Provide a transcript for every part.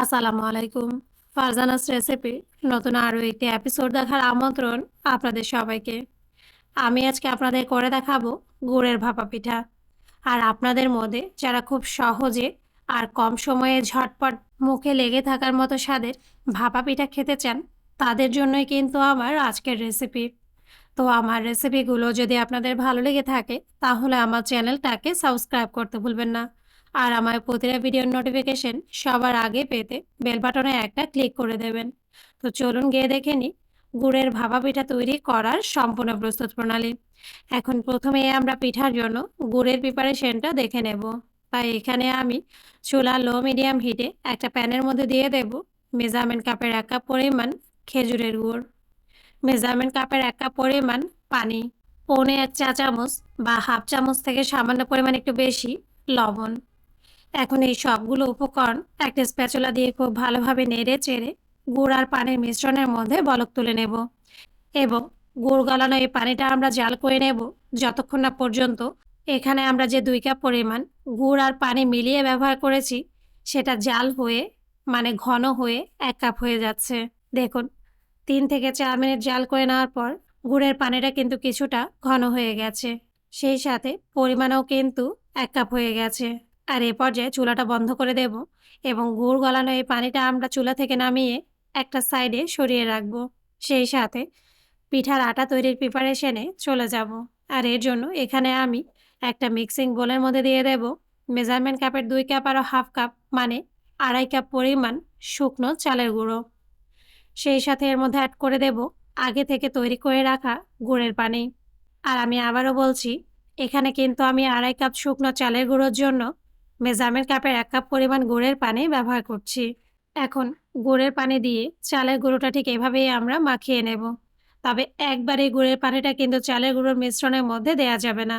আসসালামু আলাইকুম ফারজানাস রেসিপি, নতুন আরও একটি এপিসোড দেখার আমন্ত্রণ আপনাদের সবাইকে। আমি আজকে আপনাদের করে দেখাবো গুড়ের ভাপা পিঠা। আর আপনাদের মধ্যে যারা খুব সহজে আর কম সময়ে ঝটপট মুখে লেগে থাকার মতো স্বাদের ভাপা পিঠা খেতে চান, তাদের জন্যই কিন্তু আমার আজকের রেসিপি। তো আমার রেসিপিগুলো যদি আপনাদের ভালো লেগে থাকে, তাহলে আমার চ্যানেলটাকে সাবস্ক্রাইব করতে ভুলবেন না। আর আমার প্রতিটা ভিডিওর নোটিফিকেশন সবার আগে পেতে বেল বাটনে একটা ক্লিক করে দেবেন। তো চলুন গিয়ে দেখে নিই গুড়ের ভাপা পিঠা তৈরি করার সম্পূর্ণ প্রস্তুত প্রণালী। এখন প্রথমে আমরা পিঠার জন্য গুড়ের প্রিপারেশনটা দেখে নেব। তাই এখানে আমি চুলা লো মিডিয়াম হিটে একটা প্যানের মধ্যে দিয়ে দেব মেজারমেন্ট কাপের এক কাপ পরিমাণ খেজুরের গুড়। মেজারমেন্ট কাপের এক কাপ পরিমাণ পানি, পৌনে এক চা চামচ বা হাফ চামচ থেকে সামান্য পরিমাণ একটু বেশি লবণ। এখন এই সবগুলো উপকরণ একটা স্প্যাচুলা দিয়ে খুব ভালোভাবে নেড়ে চেড়ে গুড় আর পানির মিশ্রণের মধ্যে বলক তুলে নেব এবং গুড় গলানো এই পানিটা আমরা জাল করে নেব যতক্ষণ না পর্যন্ত এখানে আমরা যে দুই কাপ পরিমাণ গুড় আর পানি মিলিয়ে ব্যবহার করেছি সেটা জাল হয়ে মানে ঘন হয়ে এক কাপ হয়ে যাচ্ছে। দেখুন, তিন থেকে চার মিনিট জাল করে নেওয়ার পর গুড়ের পানিটা কিন্তু কিছুটা ঘন হয়ে গেছে। সেই সাথে পরিমাণও কিন্তু এক কাপ হয়ে গেছে। আর এ পর্যায়ে চুলাটা বন্ধ করে দেব এবং গুড় গলানো এই পানিটা আমরা চুলা থেকে নামিয়ে একটা সাইডে সরিয়ে রাখব। সেই সাথে পিঠার আটা তৈরির প্রিপারেশনে চলে যাব। আর এর জন্য এখানে আমি একটা মিক্সিং বোলের মধ্যে দিয়ে দেব। মেজারমেন্ট কাপের দুই কাপ আরও হাফ কাপ মানে আড়াই কাপ পরিমাণ শুকনো চালের গুঁড়ো। সেই সাথে এর মধ্যে অ্যাড করে দেব আগে থেকে তৈরি করে রাখা গুড়ের পানি। আর আমি আবারও বলছি, এখানে কিন্তু আমি আড়াই কাপ শুকনো চালের গুঁড়োর জন্য মেজারমেন্ট কাপের এক কাপ পরিমাণ গুড়ের পানি ব্যবহার করছি। এখন গুড়ের পানি দিয়ে চালের গুঁড়োটা ঠিক এভাবেই আমরা মাখিয়ে নেব। তবে একবারে গুড়ের পানিটা কিন্তু চালের গুঁড়োর মিশ্রণের মধ্যে দেয়া যাবে না।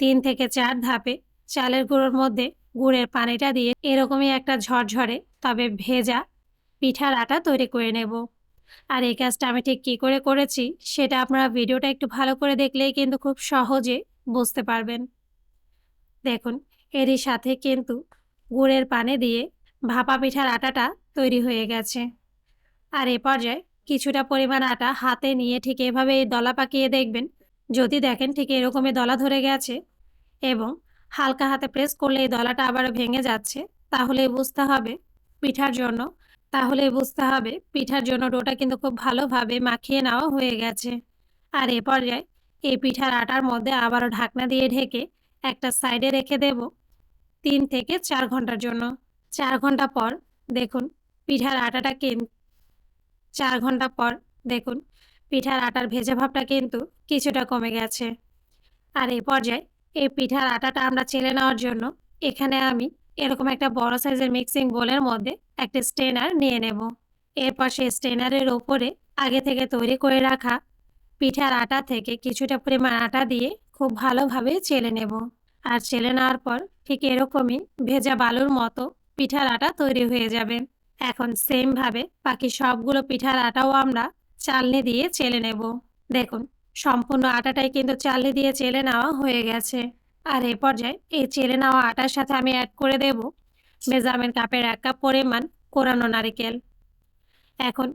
তিন থেকে চার ধাপে চালের গুঁড়োর মধ্যে গুড়ের পানিটা দিয়ে এরকমই একটা ঝরঝরে, তবে ভেজা পিঠার আটা তৈরি করে নেব। আর এই কাজটা আমি ঠিক কী করে করেছি সেটা আপনারা ভিডিওটা একটু ভালো করে দেখলেই কিন্তু খুব সহজে বুঝতে পারবেন। দেখুন এরই সাথে কিন্তু গুড়ের পানে দিয়ে ভাপা পিঠার আটাটা তৈরি হয়ে গেছে। আর এ পর্যায়ে কিছুটা পরিমাণ আটা হাতে নিয়ে ঠিক এভাবে এই দলা পাকিয়ে দেখবেন। যদি দেখেন ঠিক এরকমই দলা ধরে গেছে এবং হালকা হাতে প্রেস করলে এই দলাটা আবার ভেঙে যাচ্ছে, তাহলে বুঝতে হবে পিঠার জন্য, তাহলে বুঝতে হবে পিঠার জন্য ডোটা কিন্তু খুব ভালোভাবে মাখিয়ে নেওয়া হয়ে গেছে। আর এ পর্যায়ে এই পিঠার আটার মধ্যে আবারও ঢাকনা দিয়ে ঢেকে একটা সাইডে রেখে দেব তিন থেকে চার ঘণ্টার জন্য। চার ঘণ্টা পর দেখুন পিঠার আটাটা কিন চার ঘণ্টা পর দেখুন পিঠার আটার ভেজা ভাবটা কিন্তু কিছুটা কমে গেছে। আর এই পর্যায়ে এই পিঠার আটাটা আমরা চেলে নেওয়ার জন্য এখানে আমি এরকম একটা বড় সাইজের মিক্সিং বোলের মধ্যে একটা স্টেনার নিয়ে নেব। এরপর সেই স্টেনারের ওপরে আগে থেকে তৈরি করে রাখা পিঠার আটা থেকে কিছুটা পরিমাণ আটা দিয়ে খুব ভালোভাবে চেলে নেব। আর চেলে নেওয়ার পর ঠিক এরকমই ভেজা বালুর মতো পিঠার আটা তৈরি হয়ে যাবে। এখন সেমভাবে বাকি সবগুলো পিঠার আটাও আমরা চালনি দিয়ে চেলে নেব। দেখুন, সম্পূর্ণ আটাটাই কিন্তু চালনি দিয়ে চেলে নেওয়া হয়ে গেছে। আর এ পর্যায়ে এই চেলে নেওয়া আটার সাথে আমি অ্যাড করে দেব মেজারমেন্ট কাপের এক কাপ পরিমাণ কোরানো নারিকেল। এখন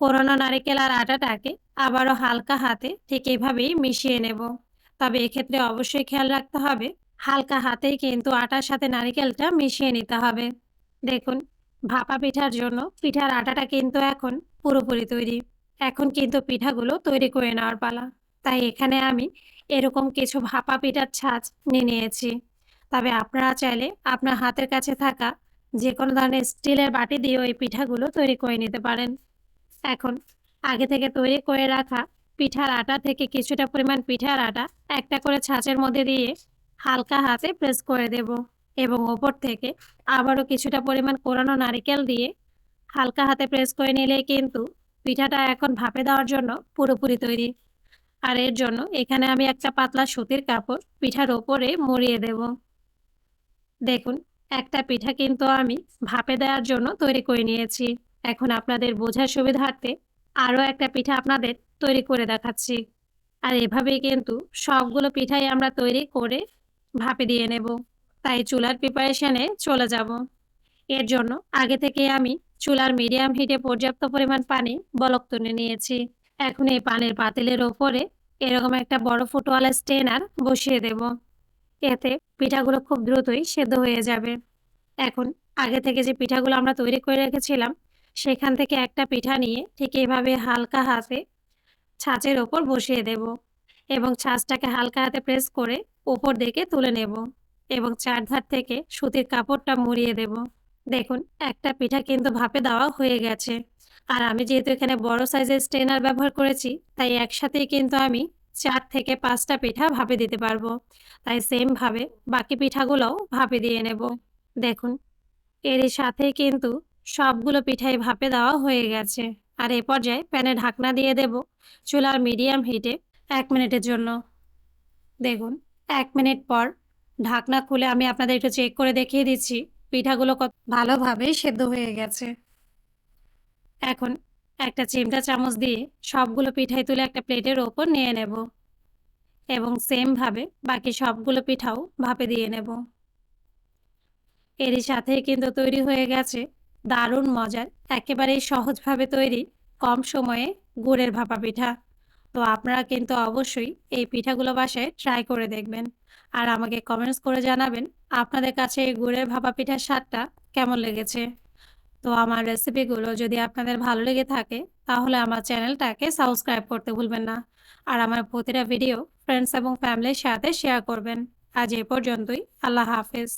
কোরানো নারিকেল আর আটাটাকে আবারও হালকা হাতে ঠিক এভাবেই মিশিয়ে নেব। তবে এক্ষেত্রে অবশ্যই খেয়াল রাখতে হবে, হালকা হাতেই কিন্তু আটার সাথে নারিকেলটা মিশিয়ে নিতে হবে। দেখুন, ভাপা পিঠার জন্য পিঠার আটাটা কিন্তু এখন পুরোপুরি তৈরি। এখন কিন্তু পিঠাগুলো তৈরি করে নেওয়ার পালা। তাই এখানে আমি এরকম কিছু ভাপা পিঠার ছাঁচ নিয়ে নিয়েছি। তবে আপনারা চাইলে আপনার হাতের কাছে থাকা যে কোনো ধরনের স্টিলের বাটি দিয়ে ওই পিঠাগুলো তৈরি করে নিতে পারেন। এখন আগে থেকে তৈরি করে রাখা পিঠার আটা থেকে কিছুটা পরিমাণ পিঠার আটা একটা করে ছাঁচের মধ্যে দিয়ে হালকা হাতে প্রেস করে দেব এবং ওপর থেকে আবারও কিছুটা পরিমাণ কোরানো নারিকেল দিয়ে হালকা হাতে প্রেস করে নিলে কিন্তু পিঠাটা এখন ভাপে দেওয়ার জন্য পুরোপুরি তৈরি। আর এর জন্য এখানে আমি একটা পাতলা সুতির কাপড় পিঠার ওপরে মরিয়ে দেব। দেখুন, একটা পিঠা কিন্তু আমি ভাপে দেওয়ার জন্য তৈরি করে নিয়েছি। এখন আপনাদের বোঝার সুবিধার্থে আরও একটা পিঠা আপনাদের তৈরি করে দেখাচ্ছি। আর এভাবেই কিন্তু সবগুলো পিঠাই আমরা তৈরি করে ভাপে দিয়ে নেব। তাই চুলার প্রিপারেশনে চলে যাব। এর জন্য আগে থেকে আমি চুলার মিডিয়াম হিটে পর্যাপ্ত পরিমাণ পানি বলক তুলে নিয়েছি। এখন এই পানির পাতিলের ওপরে এরকম একটা বড় ফুটওয়ালা স্টেনার বসিয়ে দেব। এতে পিঠাগুলো খুব দ্রুতই সেদ্ধ হয়ে যাবে। এখন আগে থেকে যে পিঠাগুলো আমরা তৈরি করে রেখেছিলাম, সেখান থেকে একটা পিঠা নিয়ে ঠিক এভাবে হালকা হাতে ছাঁচের ওপর বসিয়ে দেব এবং ছাঁচটাকে হালকা হাতে প্রেস করে ওপর দিকে তুলে নেব এবং চারধার থেকে সুতির কাপড়টা মুড়িয়ে দেব। দেখুন, একটা পিঠা কিন্তু ভাপে দেওয়া হয়ে গেছে। আর আমি যেহেতু এখানে বড় সাইজের স্টেনার ব্যবহার করেছি, তাই একসাথেই কিন্তু আমি চার থেকে পাঁচটা পিঠা ভাপে দিতে পারব। তাই সেমভাবে বাকি পিঠাগুলোও ভাপে দিয়ে নেব। দেখুন, এরই সাথে কিন্তু সবগুলো পিঠাই ভাপে দেওয়া হয়ে গেছে। আর এ পর্যায়ে প্যানে ঢাকনা দিয়ে দেব চুলার মিডিয়াম হিটে এক মিনিটের জন্য। দেখুন, এক মিনিট পর ঢাকনা খুলে আমি আপনাদের একটু চেক করে দেখিয়ে দিচ্ছি পিঠাগুলো কত ভালোভাবে সেদ্ধ হয়ে গেছে। এখন একটা চিমটা চামচ দিয়ে সবগুলো পিঠাই তুলে একটা প্লেটের ওপর নিয়ে নেব এবং সেমভাবে বাকি সবগুলো পিঠাও ভাপে দিয়ে নেব। এরই সাথেই কিন্তু তৈরি হয়ে গেছে দারুণ মজার, একেবারেই সহজভাবে তৈরি, কম সময়ে গুড়ের ভাপা পিঠা। তো আপনারা কিন্তু অবশ্যই এই পিঠাগুলো বাসায় ট্রাই করে দেখবেন। আর আমাকে কমেন্টস করে জানাবেন, আপনাদের কাছে এই গুড়ের ভাপা পিঠার স্বাদটা কেমন লেগেছে? তো আমার রেসিপিগুলো যদি আপনাদের ভালো লেগে থাকে, তাহলে আমার চ্যানেলটাকে সাবস্ক্রাইব করতে ভুলবেন না। আর আমার প্রতিটা ভিডিও ফ্রেন্ডস এবং ফ্যামিলির সাথে শেয়ার করবেন। আজ এ পর্যন্তই, আল্লাহ হাফেজ।